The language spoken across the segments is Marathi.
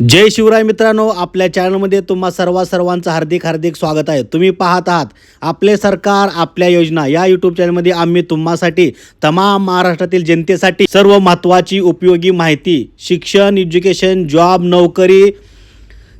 जय शिवराय मित्रांनो आपल्या चॅनलमध्ये तुम्हा सर्व सर्वांचं हार्दिक हार्दिक स्वागत आहे. तुम्ही पाहत आहात आपले सरकार आपल्या योजना. या यूट्यूब चॅनलमध्ये आम्ही तुम्हासाठी तमाम महाराष्ट्रातील जनतेसाठी सर्व महत्त्वाची उपयोगी माहिती शिक्षण एज्युकेशन जॉब नोकरी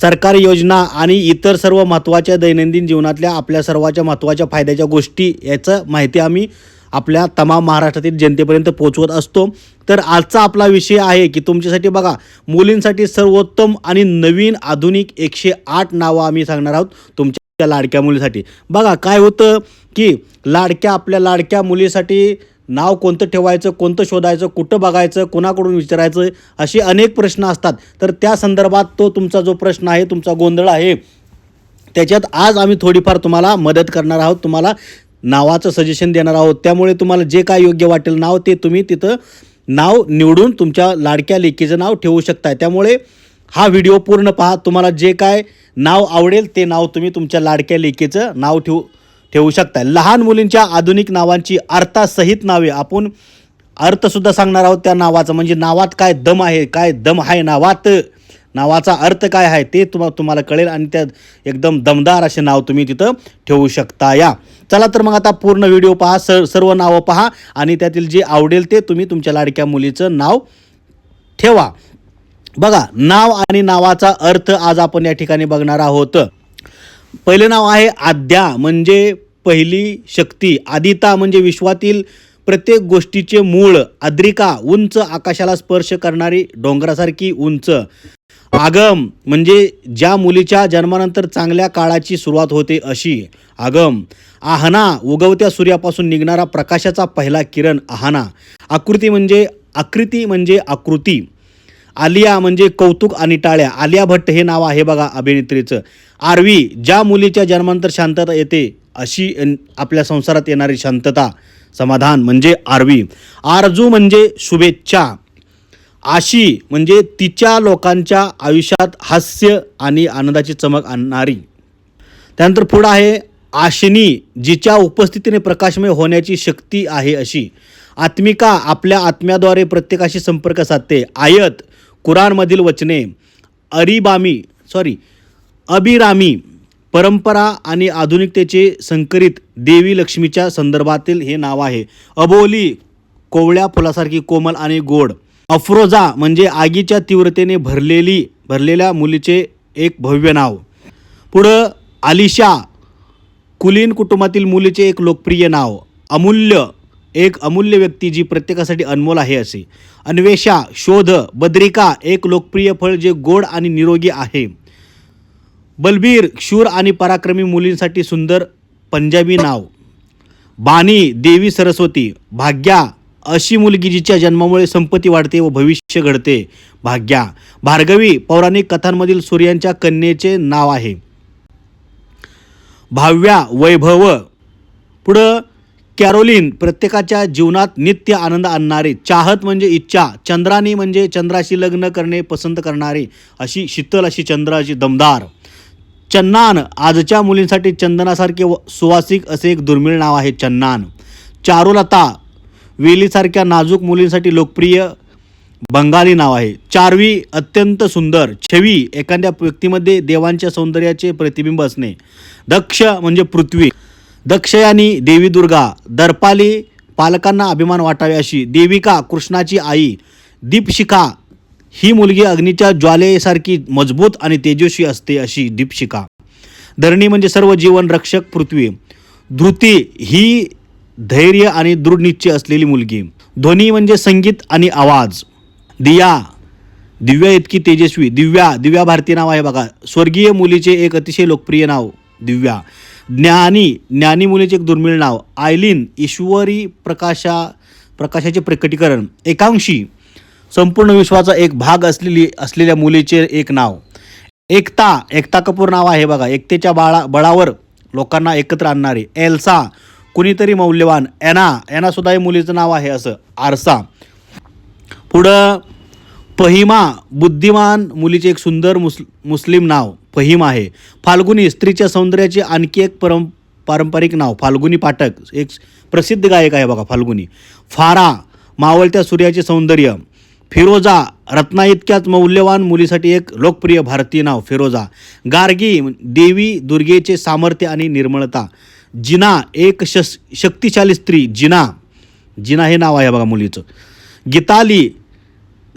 सरकारी योजना आणि इतर सर्व महत्त्वाच्या दैनंदिन जीवनातल्या आपल्या सर्वाच्या महत्त्वाच्या फायद्याच्या गोष्टी याचं माहिती आम्ही आपल्या तमाम महाराष्ट्रातील जनतेपर्यंत पोहोचवत असतो. तर आजचा आपला विषय आहे की तुमच्यासाठी बघा मुलींसाठी सर्वोत्तम आणि नवीन आधुनिक एकशे आठ नावं आम्ही सांगणार आहोत तुमच्या लाडक्या मुलीसाठी. बघा काय होतं की लाडक्या आपल्या लाडक्या मुलीसाठी नाव कोणतं ठेवायचं कोणतं शोधायचं कुठं बघायचं कोणाकडून विचारायचं असे अनेक प्रश्न असतात. तर त्या संदर्भात तो तुमचा जो प्रश्न आहे तुमचा गोंधळ आहे त्याच्यात आज आम्ही थोडीफार तुम्हाला मदत करणार आहोत. तुम्हाला नावाचं सजेशन देणार आहोत. त्यामुळे तुम्हाला जे काय योग्य वाटेल नाव ते तुम्ही तिथं नाव निवडून तुमच्या लाडक्या लेकीचं नाव ठेवू शकताय. त्यामुळे हा व्हिडिओ पूर्ण पहा. तुम्हाला जे काय नाव आवडेल ते नाव तुम्ही तुमच्या लाडक्या लेकीचं नाव ठेवू ठेवू शकताय. लहान मुलींच्या आधुनिक नावांची अर्थासहित नावे आपण अर्थसुद्धा सांगणार आहोत त्या नावाचं. म्हणजे नावात काय दम आहे काय दम आहे नावात. नावाचा अर्थ काय आहे ते तुम्हा तुम्हाला कळेल आणि त्यात एकदम दमदार असे नाव तुम्ही तिथं ठेवू शकता. या. चला तर मग आता पूर्ण व्हिडिओ पहा स सर्व नावं पहा आणि त्यातील जे आवडेल ते तुम्ही तुमच्या लाडक्या मुलीचं नाव ठेवा. बघा नाव आणि नावाचा अर्थ आज आपण या ठिकाणी बघणार आहोत. पहिले नाव आहे आद्या म्हणजे पहिली शक्ती. आदिता म्हणजे विश्वातील प्रत्येक गोष्टीचे मूळ अद्रिका उंच आकाशाला स्पर्श करणारी डोंगरासारखी उंच. आगम म्हणजे ज्या मुलीच्या जन्मानंतर चांगल्या काळाची सुरुवात होते अशी आगम. आहना उगवत्या सूर्यापासून निघणारा प्रकाशाचा पहिला किरण आहना. आकृती म्हणजे आकृती म्हणजे आकृती. आलिया म्हणजे कौतुक आणि टाळ्या. आलिया भट्ट हे नाव आहे बघा अभिनेत्रीचं. आरवी ज्या मुलीच्या जन्मांतर शांतता येते अशी आपल्या संसारात येणारी शांतता समाधान म्हणजे आरवी. आरजू म्हणजे शुभेच्छा. आशी म्हणजे तिच्या लोकांच्या आयुष्यात हास्य आणि आनंदाची चमक आणणारी. त्यानंतर पुढं आहे आशिनी जिच्या उपस्थितीने प्रकाशमय होण्याची शक्ती आहे अशी. आत्मिका आपल्या आत्म्याद्वारे प्रत्येकाशी संपर्क साधते. आयत कुराणमधील वचने अरिबामी सॉरी अबिरामी परंपरा आणि आधुनिकतेचे संकरित देवी लक्ष्मीच्या संदर्भातील हे नाव आहे. अबोली कोवळ्या फुलासारखी कोमल आणि गोड. अफ्रोजा म्हणजे आगीच्या तीव्रतेने भरलेली भरलेल्या मुलीचे एक भव्य नाव. पुढं आलिशा कुलीन कुटुंबातील मुलीचे एक लोकप्रिय नाव. अमूल्य एक अमूल्य व्यक्ती जी प्रत्येकासाठी अनमोल आहे असे. अन्वेषा शोध बद्रिका एक लोकप्रिय फळ जे गोड आणि निरोगी आहे. बलबीर शूर आणि पराक्रमी मुलींसाठी सुंदर पंजाबी नाव. बानी देवी सरस्वती. भाग्या अशी मुलगी जिच्या जन्मामुळे संपत्ती वाढते व भविष्य घडते. भाग्या. भार्गवी पौराणिक कथांमधील सूर्यांच्या कन्येचे नाव आहे. भाव्या वैभव. पुढं कॅरोलिन प्रत्येकाच्या जीवनात नित्य आनंद आणणारे चाहत म्हणजे इच्छा चंद्रानी म्हणजे चंद्राशी लग्न करणे पसंत करणारे अशी शीतल अशी चंद्राची दमदार. चन्नान आजच्या मुलींसाठी चंदनासारखे व- सुवासिक असे एक दुर्मिळ नाव आहे चन्नान. चारुलता वेलीसारख्या नाजूक मुलींसाठी लोकप्रिय बंगाली नाव आहे. चारवी अत्यंत सुंदर छवी एखाद्या व्यक्तीमध्ये देवांच्या सौंदर्याचे प्रतिबिंब असणे. दक्ष म्हणजे पृथ्वी. दक्षयानी देवी दुर्गा. दर्पाली पालकांना अभिमान वाटावे अशी. देविका कृष्णाची आई. दीपशिखा ही मुलगी अग्नीच्या ज्वालेसारखी मजबूत आणि तेजस्वी असते अशी दीपशिखा. धरणी म्हणजे सर्व जीवन रक्षक पृथ्वी. धृती ही धैर्य आणि दृढनिश्चय असलेली मुलगी. ध्वनी म्हणजे संगीत आणि आवाज. दिया. दिव्या इतकी तेजस्वी. दिव्या. दिव्या भारती नाव आहे बघा. स्वर्गीय मुलीचे एक अतिशय लोकप्रिय नाव दिव्या. ज्ञानी. ज्ञानी मुलीचे एक दुर्मिळ नाव आयलीन ईश्वरी प्रकाशा प्रकाशाचे प्रकटीकरण. एकांशी. संपूर्ण विश्वाचा एक भाग असलेली असलेल्या मुलीचे एक नाव. एकता. एकता कपूर नाव आहे बघा. एकतेच्या बाळा बळावर लोकांना एकत्र आणणारे. एल्सा. कुणीतरी मौल्यवान एना ॲनासुद्धा हे मुलीचं नाव आहे असं आरसा. पुढं फहिमा बुद्धिमान मुलीचे एक सुंदर मुस मुस्लिम नाव फहीम आहे. फाल्गुनी स्त्रीच्या सौंदर्याचे आणखी एक परं पारंपरिक नाव फाल्गुनी पाठक एक प्रसिद्ध गायक आहे बघा फाल्गुनी. फारा मावळत्या सूर्याचे सौंदर्य. फिरोजा रत्ना इतक्याच मौल्यवान मुलीसाठी एक लोकप्रिय भारतीय नाव फिरोजा. गार्गी देवी दुर्गेचे सामर्थ्य आणि निर्मळता. जिना एक शस शक्तिशाली स्त्री जिना. जिना हे नाव आहे बघा मुलीचं. गीताली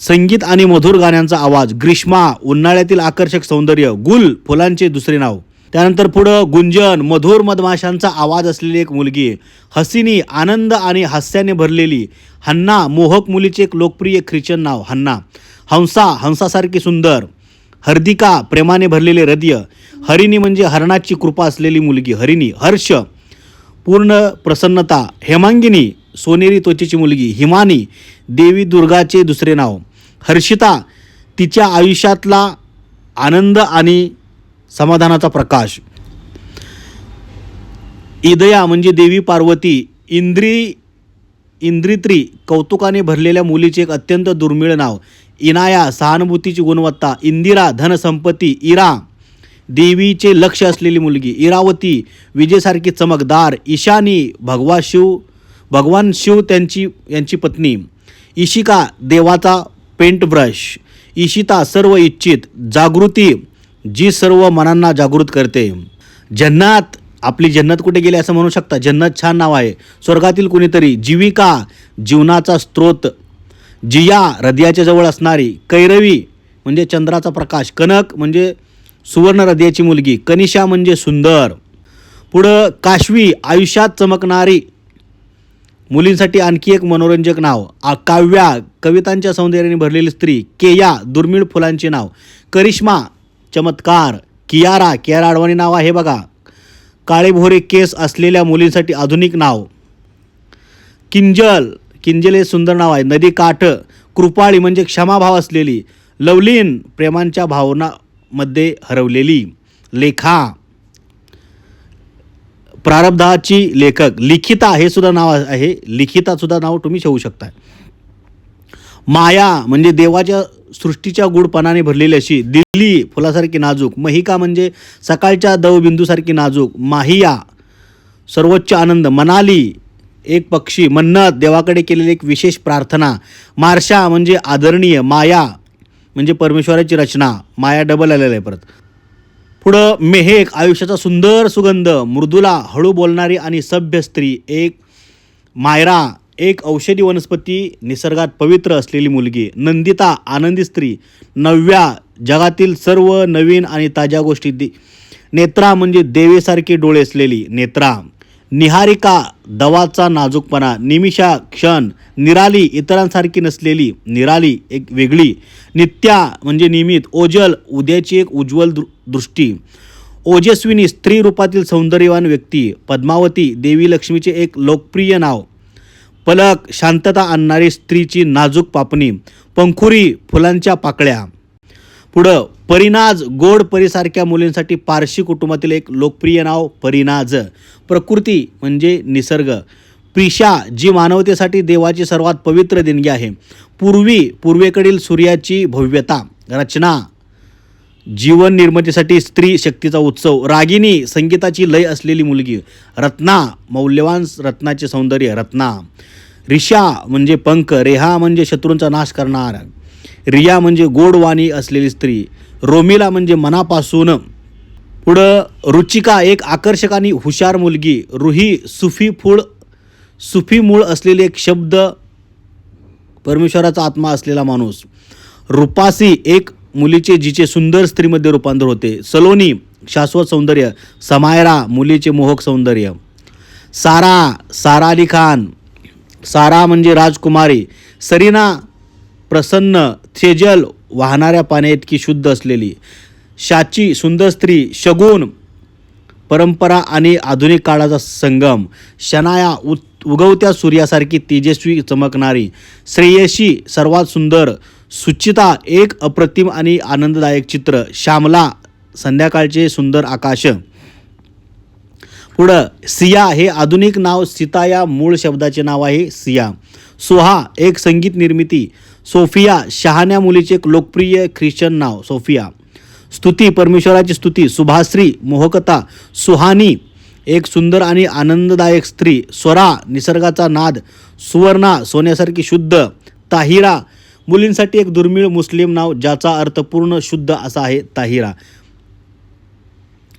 संगीत आणि मधुर गाण्यांचा आवाज ग्रीष्मा उन्हाळ्यातील आकर्षक सौंदर्य गुल फुलांचे दुसरे नाव. त्यानंतर पुढं गुंजन मधुर मधमाशांचा आवाज असलेली एक मुलगी हसिनी आनंद आणि हास्याने भरलेली हन्ना मोहक मुलीचे एक लोकप्रिय ख्रिश्चन नाव हन्ना. हंसा हंसासारखी सुंदर. हर्दिका प्रेमाने भरलेले हृदय हरिणी म्हणजे हरणाची कृपा असलेली मुलगी हरिणी हर्ष पूर्ण प्रसन्नता हेमांगिनी सोनेरी त्वचेची मुलगी हिमानी देवी दुर्गाचे दुसरे नाव हर्षिता तिच्या आयुष्यातला आनंद आणि समाधानाचा प्रकाश. इदया म्हणजे देवी पार्वती इंद्री इंद्रित्री कौतुकाने भरलेल्या मुलीचे एक अत्यंत दुर्मिळ नाव. इनाया सहानुभूतीची गुणवत्ता. इंदिरा धनसंपत्ती. इरा देवीचे लक्ष असलेली मुलगी. इरावती विजेसारखी चमकदार. ईशानी भगवा शिव भगवान शिव त्यांची यांची पत्नी. इशिका देवाचा पेंट ब्रश इशिता सर्व इच्छित. जागृती जी सर्व मनांना जागृत करते. जन्नात आपली जन्नत कुठे गेली असं म्हणू शकता? जन्नत छान नाव आहे. स्वर्गातील कुणीतरी जीविका जीवनाचा स्रोत जिया हृदयाच्या जवळ असणारी कैरवी म्हणजे चंद्राचा प्रकाश कनक म्हणजे सुवर्ण हृदयाची मुलगी कनिषा म्हणजे सुंदर. पुढं काशवी आयुष्यात चमकणारी मुलींसाठी आणखी एक मनोरंजक नाव आ- काव्या कवितांच्या सौंदर्याने भरलेली स्त्री केया दुर्मिळ फुलांचे नाव करिश्मा चमत्कार कियारा कियारा अडवाणी नाव आहे बघा. काळे भोरे केस असलेल्या मुलींसाठी आधुनिक नाव. किंजल किंजल हे सुंदर नाव आहे. नदी काठ कृपाळी म्हणजे क्षमाभाव असलेली लवलीन प्रेमांच्या भावनामध्ये हरवलेली लेखा. प्रारब्धाची लेखक लिखिता हे सुद्धा नाव आहे. लिखिता सुद्धा नाव तुम्ही ठेवू शकता माया म्हणजे देवाच्या सृष्टीच्या गुडपणाने भरलेली अशी दिल्ली फुलासारखी नाजूक महिका म्हणजे सकाळच्या दवबिंदूसारखी नाजूक माहिया सर्वोच्च आनंद मनाली एक पक्षी मन्नत देवाकडे केलेली एक विशेष प्रार्थना मार्शा म्हणजे आदरणीय माया म्हणजे परमेश्वराची रचना माया डबल आलेलं आहे परत. पुढं मेहेक आयुष्याचा सुंदर सुगंध मृदुला हळू बोलणारी आणि सभ्य स्त्री एक मायरा एक औषधी वनस्पती निसर्गात पवित्र असलेली मुलगी नंदिता आनंदी स्त्री नव्या जगातील सर्व नवीन आणि ताज्या गोष्टी दे नेत्रा म्हणजे देवेसारखी डोळे असलेली नेत्रा. निहारिका दवाचा नाजूकपणा निमिषा क्षण निराली इतरांसारखी नसलेली निराली एक वेगळी नित्या म्हणजे नियमित ओजल उद्याची एक उज्ज्वल दृ दृष्टी. ओजस्विनी स्त्री रूपातील सौंदर्यवान व्यक्ती पद्मावती देवी लक्ष्मीचे एक लोकप्रिय नाव. पलक शांतता आणणारी स्त्रीची नाजूक पापणी पंखुरी फुलांच्या पाकळ्या. पुढं परिनाज गोड परीसारख्या मुलींसाठी पारशी कुटुंबातील एक लोकप्रिय नाव परिनाज प्रकृती म्हणजे निसर्ग. प्रिशा जी मानवतेसाठी देवाची सर्वात पवित्र देणगी आहे. पूर्वी पूर्वेकडील सूर्याची भव्यता. रचना जीवन निर्मितीसाठी स्त्री शक्तीचा उत्सव. रागिनी संगीताची लय असलेली मुलगी. रत्ना मौल्यवान रत्नाचे सौंदर्य. रत्ना. रिशा म्हणजे पंख. रेहा म्हणजे शत्रूंचा नाश करणार. रिया म्हणजे गोडवाणी असलेली स्त्री. रोमिला म्हणजे मनापासून. पुढं रुचिका एक आकर्षक आणि हुशार मुलगी. रुही सुफी फूळ सुफी मूळ असलेले एक शब्द परमेश्वराचा आत्मा असलेला माणूस. रुपासी एक मुलीचे जिचे सुंदर स्त्रीमध्ये रूपांतर होते. सलोनी शाश्वत सौंदर्य. समायरा मुलीचे मोहक सौंदर्य. सारा सारा अली खान. सारा म्हणजे राजकुमारी. सरीना प्रसन्न. थेजल वाहणाऱ्या पाण्याइतकी शुद्ध असलेली. शाची सुंदर स्त्री. शगुन परंपरा आणि आधुनिक काळाचा संगम. शनाया उ उगवत्या सूर्यासारखी तेजस्वी चमकणारी. श्रेयशी सर्वात सुंदर. सुचिता एक अप्रतिम आणि आनंददायक चित्र. श्यामला संध्याकाळचे सुंदर आकाश. पुढं सिया हे आधुनिक नाव सीता या मूळ शब्दाचे नाव आहे सिया. सोहा एक संगीत निर्मिती. सोफिया शहाण्या मुलीचे एक लोकप्रिय ख्रिश्चन नाव सोफिया. स्तुती परमेश्वराची स्तुती. सुभाश्री मोहकता सुहानी एक सुंदर आणि आनंददायक स्त्री. स्वरा निसर्गाचा नाद. सुवर्णा सोन्यासारखी शुद्ध. ताहिरा मुलींसाठी एक दुर्मिळ मुस्लिम नाव ज्याचा अर्थ पूर्ण शुद्ध असा आहे ताहिरा.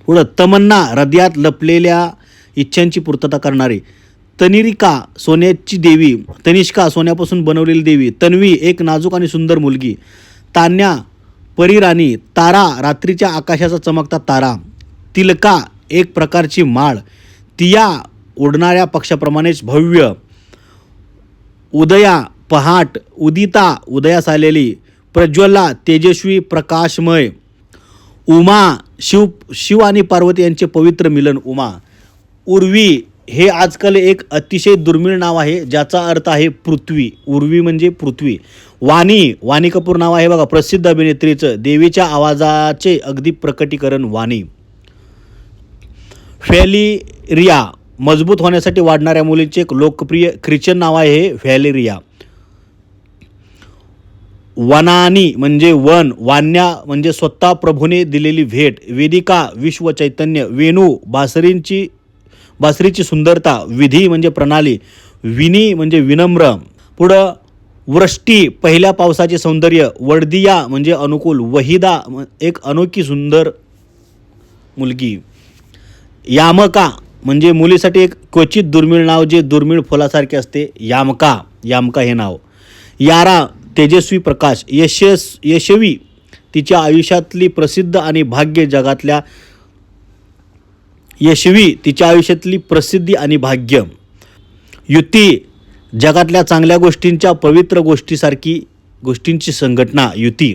पुढं तमन्ना हृदयात लपलेल्या इच्छांची पूर्तता करणारी. तनिरिका सोन्याची देवी. तनिष्का सोन्यापासून बनवलेली देवी. तन्वी एक नाजूक आणि सुंदर मुलगी. तान्या परिराणी. तारा रात्रीच्या आकाशाचा चमकता तारा. तिलका एक प्रकारची माळ. तिया उडणाऱ्या पक्षाप्रमाणेच भव्य. उदया पहाट उदिता उदयास आलेली प्रज्वला तेजस्वी प्रकाशमय. उमा शिव शिव आणि पार्वती यांचे पवित्र मिलन उमा. उर्वी हे आजकाल एक अतिशय दुर्मिळ नाव आहे ज्याचा अर्थ आहे पृथ्वी. उर्वी म्हणजे पृथ्वी. वाणी वाणी कपूर नाव आहे बघा प्रसिद्ध अभिनेत्रीचं. देवीच्या आवाजाचे अगदी प्रकटीकरण वाणी. फॅलिरिया मजबूत होण्यासाठी वाढणाऱ्या मुलीचे एक लोकप्रिय ख्रिश्चन नाव आहे हे फॅलेरिया वनानी म्हणजे वन वान्या म्हणजे स्वतः प्रभूने दिलेली भेट वेदिका विश्व चैतन्य वेणू बासरींची बासरीची सुंदरता विधी म्हणजे प्रणाली विनी म्हणजे विनम्र. पुढं वृष्टी पहिल्या पावसाचे सौंदर्य वडदिया म्हणजे अनुकूल वहिदा म- एक अनोखी सुंदर मुलगी. यामका म्हणजे मुलीसाठी एक क्वचित दुर्मिळ नाव जे दुर्मिळ फुलासारखे असते यामका यामका हे नाव. यारा तेजस्वी प्रकाश यशस यशवी तिच्या आयुष्यातली प्रसिद्ध आणि भाग्य जगातल्या यशवी तिच्या आयुष्यातली प्रसिद्धी आणि भाग्य. युती जगातल्या चांगल्या गोष्टींच्या पवित्र गोष्टीसारखी गोष्टींची संघटना युती.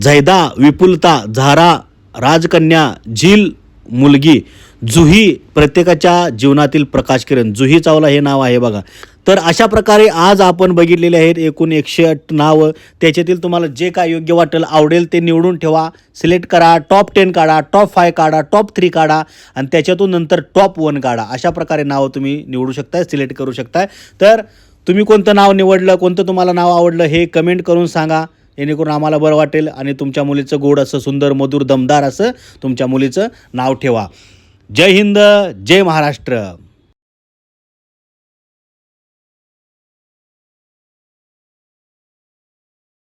झैदा विपुलता झारा राजकन्या झील मुलगी जुही प्रत्येकाच्या जीवनातील प्रकाश किरण. जुही चावला हे नाव आहे बघा. तर अशा प्रकारे आज आपण बघितलेले आहेत एकूण एकशे आठ नावं. त्याच्यातील तुम्हाला जे काय योग्य वाटेल आवडेल ते निवडून ठेवा. सिलेक्ट करा टॉप टेन काढा टॉप फाय काढा टॉप थ्री काढा आणि त्याच्यातून नंतर टॉप वन काढा. अशा प्रकारे नावं तुम्ही निवडू शकताय सिलेक्ट करू शकताय. तर तुम्ही कोणतं नाव निवडलं कोणतं तुम्हाला नाव आवडलं हे कमेंट करून सांगा. जेणेकरून आम्हाला बरं वाटेल आणि तुमच्या मुलीचं गोड असं सुंदर मधुर दमदार असं तुमच्या मुलीचं नाव ठेवा. जय हिंद जय महाराष्ट्र.